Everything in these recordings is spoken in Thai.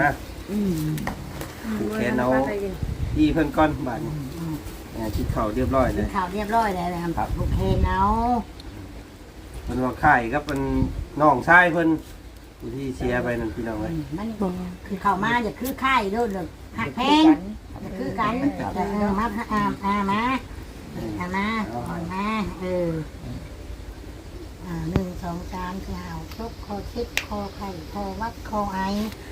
นะผูกแขนเอาอีเพิ่นก้อนบาดนี้อ่าคิดเข่าเรียบร้อยเลกินย ข้าวเรียบร้อยแล้วนะครับครับโอเคเนาะเพิ่นว่าค่ายกับเป็นน้องชายเพิ่นผู้ที่เชียร์ไปนั่นพี่น้องอืเอ้ยมมันคือเข้ามาอย่าคือไข่เด้อเลยหักแพงอย่าคือกันแต่เออมาอ่าอ่ามาอ่ามาอ่อนมาเอออ่าหนึ่งสองสามสี่ห้าครบคอคิดคอไข่คอวัดคอไอค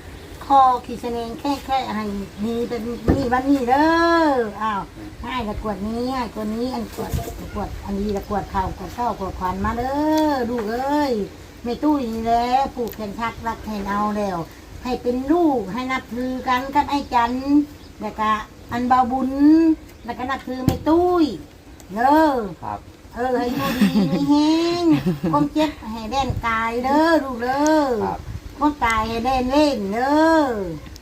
อขีดเสนงแค่แค่อะไรนี่เป็นนี่วันนี้เด้ออ้าวให้ละกวดนี้ให้กวดนี้อันกวดกวดอันนี้ละกวดเข่ากวดเข้ากวดขวัญมาเด้อลูกเอ้ยไม่ตู้นี่แล้วผูกแขนชักรักแขนเอาแล้วให้เป็นลูกให้นับถือกันกับไอ้จันแล้วก็อันเบาบุญแล้วก็นับถือไม่ตุ้ยเด้อครับเออให้อยู่ดีมีแห้งก้มเจ็บให้แดนกายเด้อลูกเด้อ ครับคนตายให้เล่นเล่นเด้อ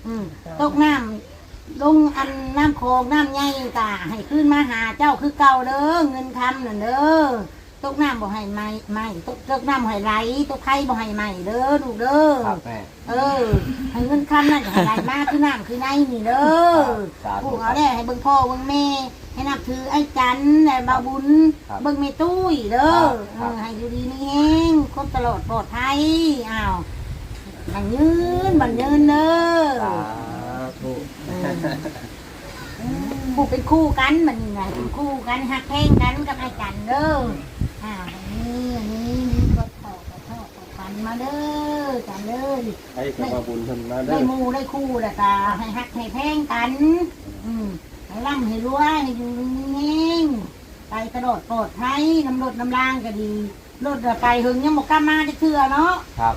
อืมตกน้ำลงอันน้ำโคงน้ำใหญ่กะให้ขึ้นมาหาเจ้าคือเก่าเด้อเงินคำน่ะเด้อตกน้ำบ่ให้ไหม่ไม่ตกตกน้ำบ่ให้ไหลตกไข่บ่ให้ไหม่เด้อลูกเด้อครับแม่เออให้เงินคำนั่นก็ให้ไหลมากคือน้ำคือในนี่เด้อครับผู้เอาได้ให้เบิ่งพ่อเบิ่งแม่ให้นับถือไอ้จันและบาบุญครับเบิ่งแม่ตุ้ยเด้อครับเออให้อยู่ดีนี่แห้งครบตลอดปลอดภัยอ้าว มันยืนมันยืนเด้อสาธุผู้เป็นคู่กันมันนี่ไงเป็นคู่กันหักแพงกันกับไอ้จันเด้ออ้าวอันนี้อันนี้มีกดต่อกดทอดกดฟันมาเด้อจันเด้อให้กับมาบุญเพิ่นมาเด้ได้อหมูได้คู่แหละก็ให้หักให้แพงกัน อืมให้ร่ำให้รวยให้อยู่นิ่งๆไปกระโดดโปรดไทยน้ำรถน้ำล่างก็ดีรถไปหึงยังบอกกล้ามาได้เถื่อเนาะ ครับ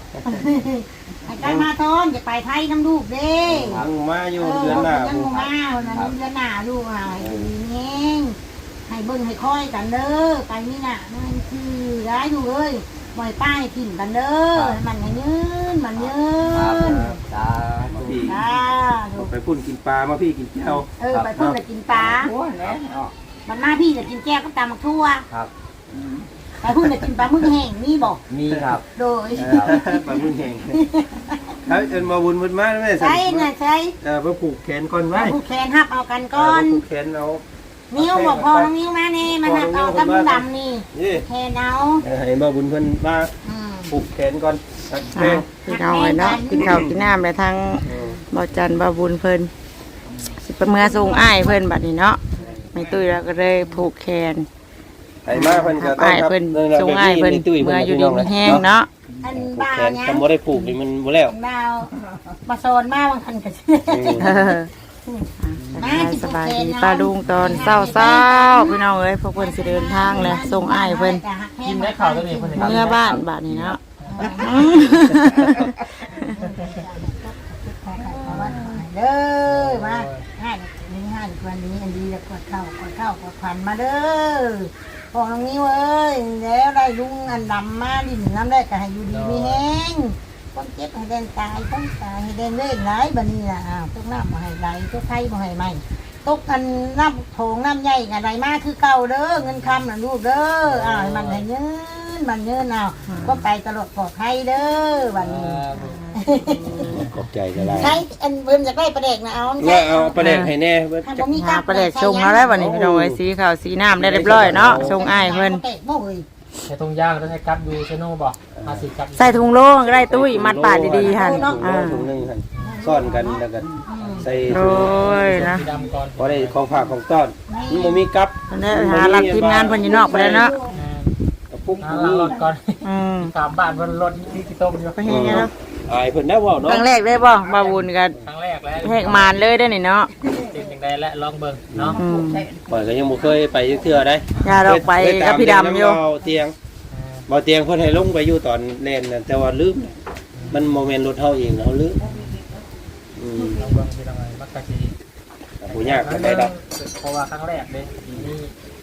ให้กล้ามาทอนจะไปไทยน้ำลูกเด้ยังมาอยู่เดือนหน้ายังพุ่นมาวันนั้นเดือนหน้าลูกอะให้อยู่นิ่งๆให้เบิ้งให้คอยกันเด้อไปนี่น่ะนั่นคือร้ายดูกเอ้ยบ่อยป้ายถิ่นกันเด้อให้มันให้ยืนมันยืครับนสาธุพี่จ้าลูกไปพุ่นกินปลามาพี่กินแก้วเออไปพุ่นจะกินปลาโอ้ยแล้วเนาะบัดมาพี่จะกินแก้วก็ตามมักทั่วครับ ไปพุ่นจะกินปลาหมึกแห้งนี่บอกมีครับโดยปลาบุญแห่งครับเอินมาบุญเพิ่นมาแม่ใช่น่ะใช่เออเพื่อผูกแขนก่อนไว้ผู้แขนหับเอากันก่อนผูกแขนเอานิ้วบอกพอน้องนิ้วมาเน่มาหับเอากับมือดำนี่นี่แขนเอาเออให้มาบุญเพิ่นมาอืม ผูกแขนก่อนสักแขอ่านพี่น้องเอ้ยเนาะกินข้าวกินน้ำแล้วทางเออบ่าวจันทร์บ่าวบุญเพิ่นสิไปเมื่อส่งอ้ายเพิ่นบัดนี้เนาะไม่ตุ้ยแล้วก็เลยผูกแขน ไอ้มาเพิ่นก็ต้องอ้ายเพิ่นส่งอ้ายเพิ่นเมื่ออยู่ดีมีแห้งเนาะอันผูกบ้าแขนเนี่ยทำบ่ได้ผูกนี่มันบ่แล้วอันบ้าวมาโซนมาบางทันกันเอออะสบายดีป้าลุงตอนเศร้าๆพี่น้องเอ้ยพวกเพิ่นสิเดินทางเลยส่งอ้ายเพิ่นกินได้ข่าวตัวนี้เมื่อบ้านบัดนี้เนาะอืมเด้อมาให้นี่ให้วันนี้อันดีจะกดเข้ากดเข้ากดพันมาเด้อ พอตรงนี้เว้ยแล้วได้ลุงอันดำมาดินน้ำได้ก็ให้อยู่ดีมีแห้งคนเจ็บให้เดินตายคนตายให้เดินเล่นไหลบันนี้ล่ะอ้าวตกน้ำมาให้ไหลตกไข่มาให้ไหมตกกันน้ำโถงน้ำใหญ่กันไรมากคือเก่าเด้อเงินคำน่ะลูกเด้ออ้าวให้มันให้เงินมันเงินเอาก็ไปตลอดปลอดภัยเด้อวันนี้ ขอบใจก็ได้ใช้อันเบิ่นอยากได้ประเด็กนะเอาว่าเอาประเด็นให้แน่เพิ่นถ้าจะบ่มีหาประเด็กส่งแล้วแล้วบัดนี้พี่น้องเอ้ยสีขาวสีน้ำได้เรียบร้อยเนาะส่งอ้ายเพิ่นเตะบ่เอ้ยใช้ตรงย่างแล้วใช้กัดดูใช้โน่บอกห้าสิบกัดใส่ถุงโล่งก็ได้ตุ้ยมัดปากดีๆหั่นอ่าอ่าถุงหนึงหั่นซ่อนกันแล้วก็ใส่โดถุงยนะสีดำก่อนพอได้ของฝากของต้อนมันบ่มีกับเพิ่นได้หารับทีมงานเพิ่นอยู่นอกไปแล้วเนาะกระปุกอ่าล้างรถก่อนอืมสามบ้านบนรถที่ที่ต้มอยู่ไปเฮ็ดไงเนาะ อายเพิ่นได้เว้าคเนาะรั้งแรกได้บ่บาบุญกันครั้งแรกแล้วแหกมานเลยได้อนี่เนาะเป็นอย่างไรและลองเบิ่งเนาะอืมข่อยก็ยังบ่เคยไปเทื่อได้อย่าเราไปกับพี่ดำอยู่เบาเตียงเบาเตียงเพิ่นให้ลงไปอยู่ตอนเล่นนั่นแต่ว่าลืมมันโมเมนต์รถเฮาเองเฮาลืมอืมลองเบิ่งเป็นยังไงมักกะชีบ่ยากปานใดดอกเพราะว่าครั้งแรกเลยทีนี้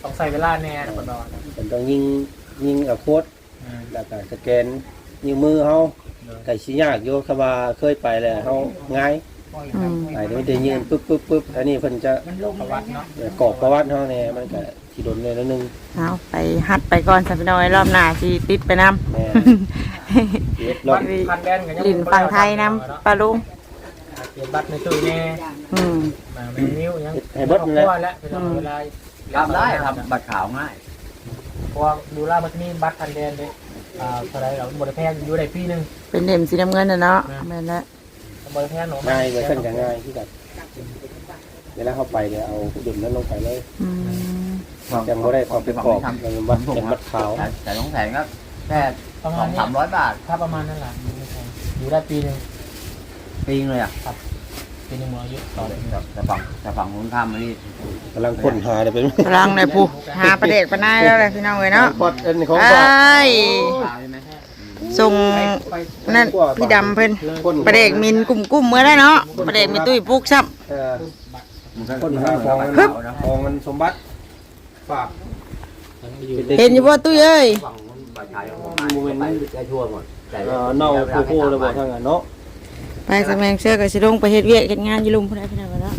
ต้องใส่เวลาแน่นะคนนอนเพิ่นต้องยิงยิงเอาโคดแล้วก็สแกนนิ้วมือเฮา ก็สิยากอยู่คำว่าเคยไปแล้วเฮาง่ายอืมไปนี่มันจะยืนปึ๊บปึ๊บปึ๊บอันนี้เพิ่นจะประวัติเนาะกรอกประวัติเฮาแน่มันก็สิโดนเลยนิดนึงเอาไปฮัดไปก่อนสัพี่น้อยรอบหน้าสิติดไปนำแม่รถพันแดนกันยังลินฝั่งไทยนำปลาลุงเขียนบัตรในตู้แน่อืมมาเป็นนิ้วยังให้เบิดนั่นแหละครอบครัวแล้วเป็นเวลาทำได้ทำบัตรขาวง่ายเพราะว่าดูล่าบัตรนี้บัตรพันแดนเลยอ่าเท่าไหรเราบริแพงอยู่ได้ปีหนึง เป็นเห็มสีน้ำเงินน่ะเนาะแม่นแล้วบริแพงหนูง่ายไปขึ้นกันง่ายที่แบบเวลาเข้าไปเดี๋ยวเอาดุมนั้นลงไปเลยอืมยังไม่ได้ความเป็นกรอบทำยังมัดเป็นมัดขาวแต่ต้องแสนก็แค่ประสมาอณงนี้สามร้อยบาท ถ้าประมาณนั้นแหละอยู่ไม่แพงอยู่ได้ปีหนึงปีนึงเลยอะปีหนึงหมดอายุต่อเลยแต่แต่ฝั่งแต่ฝั่งนู้นข้ามมานี่กำลังค้นหาเดี๋ยวเป็นพลังในผู้หาประเด็กประนายแล้วเลยพี่น้องเอ้ยเนาะกดอันของไอฝาก้ขาวใช่ไหม ส่งนั่นพี่ดำเพิ่นคนประเด็กมินกลุ่มกุ้มเมื่อได้เนาะประเด็กมีตุ้ยปลูกซ้ำเออมันก็คนหาของขาวนะของมันสมบัติฝากเห็นอยู่บ่ตุ้ยเอ้ยฝั่งนู้นบัตรขาวของผมไปได้ทั่วหมดแต่เออเน่าโคโค่ระบบทางนั้นเนาะไปสแมงเสื้อก็สิลงไปเฮ็ดเวียกเฮ็ดงานอยู่ลุมพุ่นได้พี่น้องเอ้ยเนาะ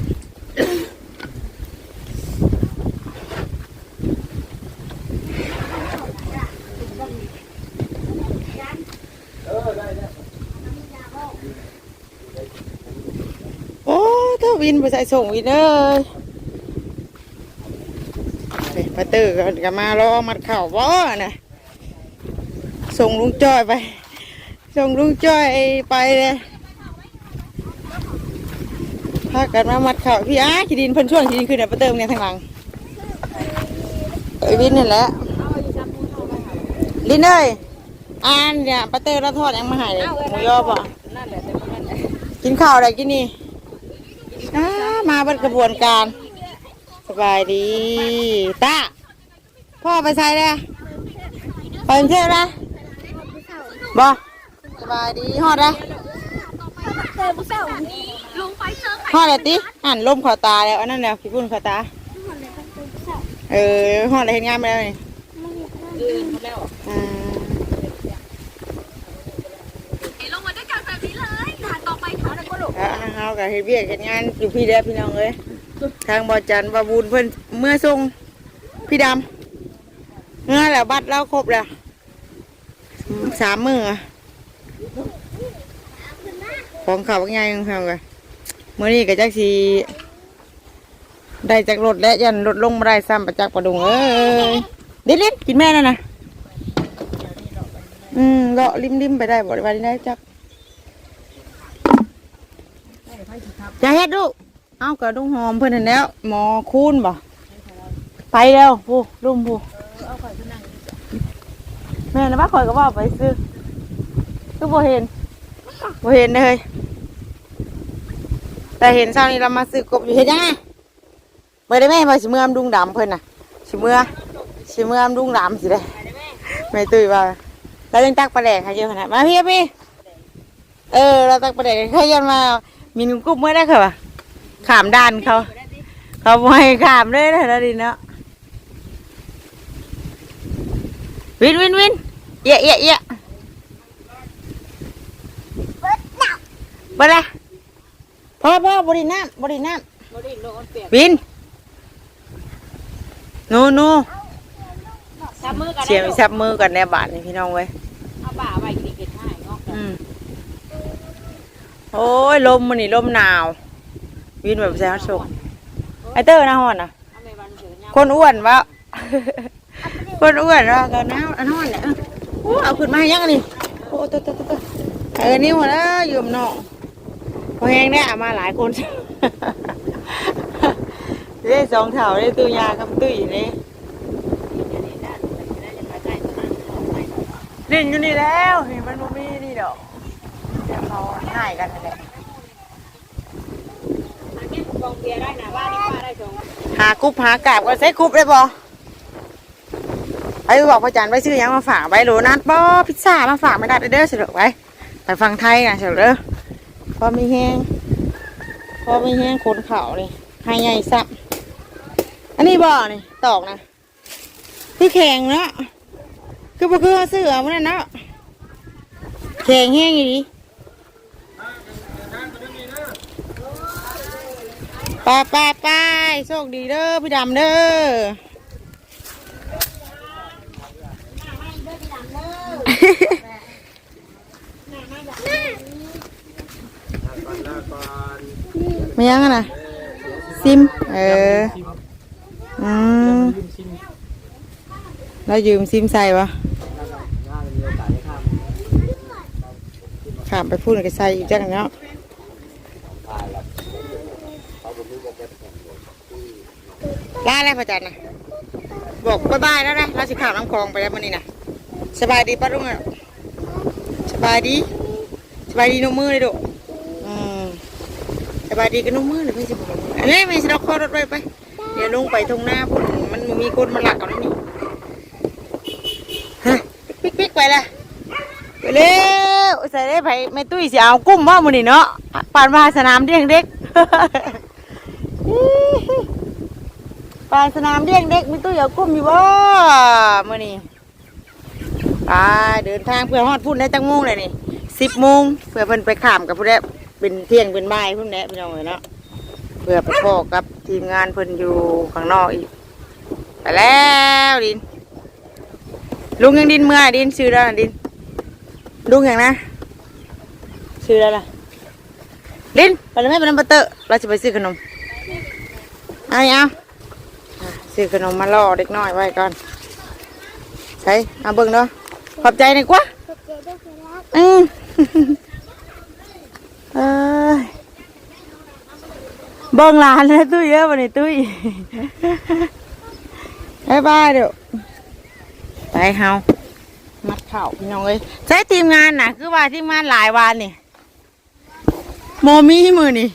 โอ้ถ้า วินไปใส่ส่งวินเอ้ยเฮ้ยมาตื้อกันก็มารอมัดเข่าบ่นะส่งลุงจ้อยไป ส่งลุงจ้อยไปเลยพากันมามัดเข่าพี่อาขีดินเพิ่นช่วงขีดินขึ้นเดี๋ยวไปเติมเนี่ยทางหลังไอวินนี่แหละลินเอ้ยอ่านเนี่ยปาเตอร์เราทอดยังมาหายเลยหมูยอป่ะกินข้าวอะไรกินนี่ อ่ามาเบัดกระบวนการ สบายดีตาพ่อไปใส่เลยไปกรุงเทพนะบอสบายดีฮอดเลยฮอดเลยติอ่านลมเขอตาแล้วอันนั้นแล้วพี่พุ่นเขอตาเออฮอดเลยเห็นงานไปแล้วนี่อ่า ลงมาด้วยกันแบบนี้เลยหาต่อไป เขาเลยก็ลูกอ่าเฮากับเฮ็ดเวียกเฮ็ดงานอยู่พี่เด้อพี่น้องเอ้ยทางบ่อจันบ่บุญเพิ่นเมื่อส่งพี่ดำเงื่อแล้วบัตรเราครบแล้วสามมืออของเขาบางอย่างยังทำกันมื่อนี้ก็จักสีได้จากรถและยันรถลงมาได้ซ้ำประจักประดุงเอ้ยเด็ดเล็ดกินแม่นั่นนะอืมเลาะริมริมๆไปได้บ่ได้ว่าได้จัก จะเฮ็ดลูกเอากระดุงหอมเพิ่นนั่นแหล้วหมอคูนบ่ไปแล้วผู้ลุงผู้แม่นะว่าข่อยก็ว่าไปซื้อก็บ่เห็นบ่เห็นเลย แต่เห็นเช้านี้เรามาซื้อกบอยู่เฮ็ดยังไงเมื่อได้แม่มาสิเมื่อมดุงดำเพิ่นน่ะสิเมื่อสิเมื่อมดุงดำสิได้แม่ตุ้ยว่าเรายังตักปลาแดกให้เยอะขนาดมาพี่พี่เออเราตักปลาแดกให้ยันมา มีนุ่มกุ๊บเมื่อได้ค่ะวะขามด้านเขา เขาบ่ให้ขามเลยนะดิเนาะวินวินวินเอียเอียเอียเบิดละพ่อพ่อบริน้ำบริน้ำวินหนูหนูจับมือกันเสียงซับมือกันในบาทนี่พี่น้องเว้ย เอาบ่าไว้กินกินให้งอก อืม โอ้ยลมมันนี่ลมหนาว วินแบบแซ่บสุกไอเตอร์นะฮอนนะเอาไปวันเฉยเนี่ยคนอ้วนวะคนอ้วนวะก็หนาอันฮอนเนี่ยโอ้เอาขึ้นมาให้ยังนี่โอ้ตัวตัวตัวเออนี่หมดแล้วยืมน้องพอแห้งได้เอามาหลายคนได้สองเท่าได้ตัวยากับตุ้ยนี่เล่นอยู่นี่แล้วเห็นมันบ่มีนี่ดอก เดี๋ยวเขาง่ายกันนั่นแหละกองเบียร์ได้นะบ้านนี่ป้าได้สองหากรุ๊บหากาบก็ใช้กรุ๊บได้บ่ไปบอกพระจันทร์ไปซื้อหยังมาฝากไปโหลนัดบ่พิซซ่ามาฝากไม่ได้เด้อเฉลิมไว้ไปฟังไทยนะเฉลิมเด้อพอมีแห้งพอมีแห้งขนเขานี่ให้ใหญ่ซับอันนี้บ่นี่ตอกนะคือแข็งเนาะคือบ่คือเอาซื้อเอามันนั่นเนาะแข็งแห้งอีดี ไปไปไปโชคดีเด้อพี่ดำเด้อไม่ยังอะนะซิม เออ อืมแล้วยืมซิมใส่ปะขามข้ามไปพูดกับใส่อีกจังเนาะ ตายแล้ว ลาอะไรพระจันทร์นะบอกบายบายแล้วนะเราสิข้ามน้ำคลองไปแล้วมันนี่นะสบายดีป้าลุงอะสบายดี สบายดีนุ่มมือเลยดูสบายดีกับนุ่มมือเลยพี่สิบอกอันนี้ไม่ใช่เราขอรถไปไป เดี๋ยวลงไปตรงหน้าพุ่นมันมีคนมาหลักเอาแล้วนี่ฮะปิ๊กปิ๊กไปละไปเร็วใส่ได้ไผไม่ตุ้ยเสิเอากุ้มว่ามันนี่เนาะปานมาสนามเลี้ยงเด็ก ปานสนามเลี้ยงเด็กม่ตุ้ยเอากุ้มอยู่บ่มื่อนี้ไปเดินทางเพื่อฮอดพุ่นได้จังโมงเลยนี่สิบโมงเพื่อเพิ่นไปข้ามกับพุ่นได้เป็นเที่ยงเป็นบ่ายพุ่นแหละพี่น้องเอ้ยเนาะเพื่อไปพอกับทีมงานเพิ่นอยู่ข้างนอกอีกไปแล้วดิน ลุงยังดินเมื่อดินซื้อแล้วดินลุงอย่างนะซื้อแล้วล่ะดินไปแล้วไม่ไปน้ำปะเตอะเราจะไปซื้อขนมเอาเอา ซื้อขนมมาล่อเด็กน้อยไว้ก่อนใช่เอาเบิ่งเนาะขอบใจหน่อยกว่าอืมเอ้ยเบิ่งหลานเลยตุ้ยเยอะวันนี้ตุ้ยบายบายเดี๋ยวไปเฮามัดเข่าพี่น้องเอ้ยใช้ทีมงานน่ะคือว่าทีมงานหลายวันนี่โมมีมือนี่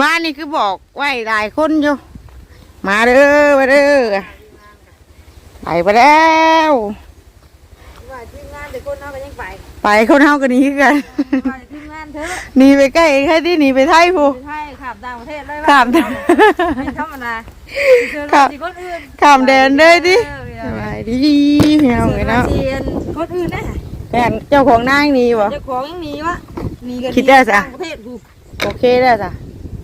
ว่านี่คือบอกไว้หลายคนอยู่ มาเด้อมาเด้อไปไปแล้วว่าทีมงานแต่คนเขาก็ยังไปไปคนเฮากันนี้กันว่าทีมงานเถอะหนีไปใกล้แค่ที่หนีไปไทยพูใช่ขับต่างประเทศเลยข้ามไม่ธรรมดาเจอครับคนอื่นข้ามแดนเลยดิเออสบายดีพี่น้องเอ้ยเนาะเซียนคนอื่นนะแม่นเจ้าของนางนี่บ่เจ้าของยังหนีวะหนีกันคิดได้ซะต่างประเทศกูโอเคได้จ้ะ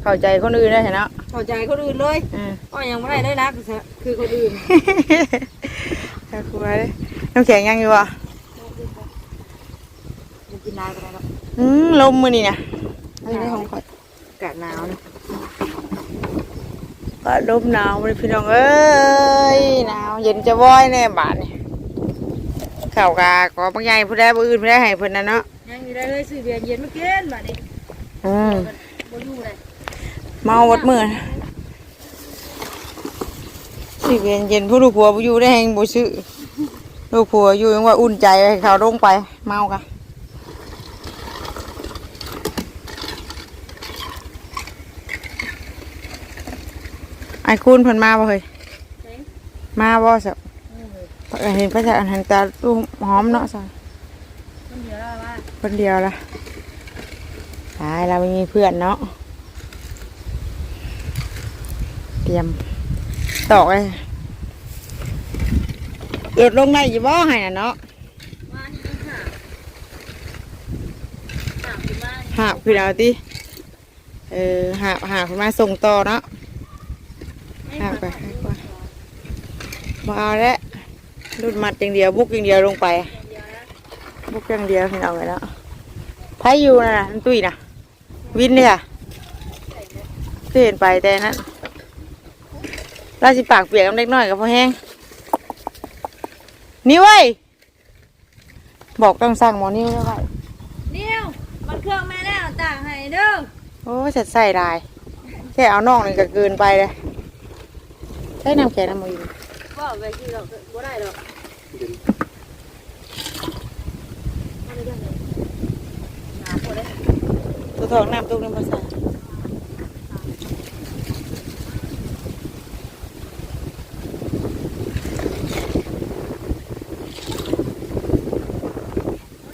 เข้าใจคนอื่นได้เห็นเนาะ เข้าใจคนอื่นเลยอืมก็ยังไม่ได้ได้รักคือคนอื่นน่ากลัวเลยน้ำแข็งยังอยู่อะจะกินได้ก็ได้แล้ว อืมลมมือนี่นะไม่ได้ของข่อย อากาศหนาวนะก็ลมหนาวเลยพี่น้องเอ้ยหนาวเย็นจะว้อยแน่บาทนี่ข่าวกาก็บางอย่างผู้ใดผู้อื่นผู้ใดให้เพิ่นนะเนาะยังมีได้เลยซื้อเบียร์เย็นมากินบัดนี้อืมบ่อยู่เลย เมาวัดมือนะสิเย็นเย็นผู้ลูกผัวบ่อยู่ได้แหงบ่ซื้อลูกผัวอยู่ยังว่าอุ่นใจให้เขาลงไป เมากะไอ้คุณเพิ่นมาบ่เฮ้ยมาบ่สับเห็นพระจันทร์หันตาลูกหอมเนาะสับคนเดียวแล้วว่าคนเดียวละตายเราไม่มีเพื่อนเนาะเต รียมตอกเลยหลุดลงได้อยี่บ่ให้น่ะเนาะว่านี่ต้องหาหาคุณมาหาบคือเอาติเออหาบหาบขึ้นมาส่งต่อเนาะหาบไปหาบไปมาเอาแล้วรุดมัดอย่างเดียวบุกอย่างเดียวลงไป บุกอย่างเดียวพี่น้องเลยเนาะไผอยู่น่ะนะอันตุ้ยน่ะวินเนี่ยเห็นไปแต่นั้น ราสิปากเปียกน้ำเล็กน้อยกับพ่อแห้งนี่เว้ยบอกต้องสั่งหมอนิ้วแล้วไว้เนี่ยวมันเครื่องแม่แล้วต่างให้เด้อโอ้จัดใส่ได้แค่เอาน่องนี่ก็เกินไปเลยใช้น้ำแข็งน้ำมือบ่ไปกินหรอกบ่ได้หรอกตัวทองน้ำตุ้งน้ำภาษา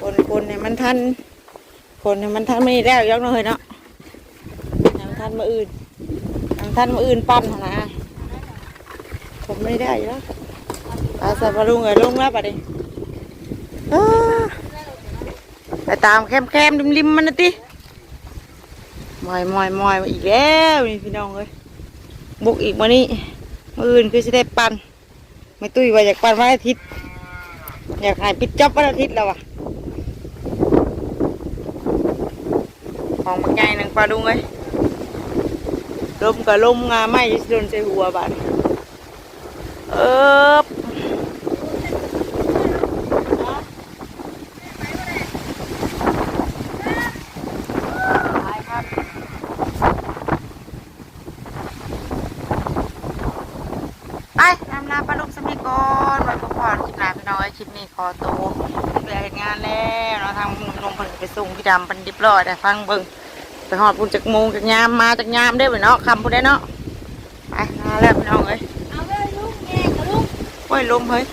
คนคนเนี่ยมัน ทันคนมันทันไม่ได้แล้วยักน้อยเนาะให้มันทันมาอื่นให้มันทันมาอื่นปั้นนนะผมไม่ได้แล้วอาสาพาลุงเอ๋ยลงแล้วปะดิไปตามแคมแคมริมริมมันนะติมอยมอยมอยอีกแล้วนี่พี่น้องเอ้ยบุกอีกมานี่มาอื่นคือจะได้ปันไม่ตุ้ยว่าอยากปันวันอาทิตย์อยากหายปิดจ็อบวันอาทิตย์แล้วอะ ของบางใหญ่หนึ่งปลาดุงเลยลมกับลมงาไม้จะโดนใส่หัวบาดนี้เออไปครับไปนำลาปลาลูกสมิกรวันพักผ่อนคลิปหนาพี่น้อยคลิปนี้ขอตัวเปลี่ยนงานแล้ว เพิ่นไปส่งพี่ดำเป็นดิบร้อยแต่ฟังเบิ่งไปหอดพุ่นจากโมงจากยามมาจากยามได้อเนาะคำพูดได้เนาะไปมาแล้วพี่น้องเอ้ยเอาเลยลูกแม่กับลูก โอ้ยลมเฮ้ย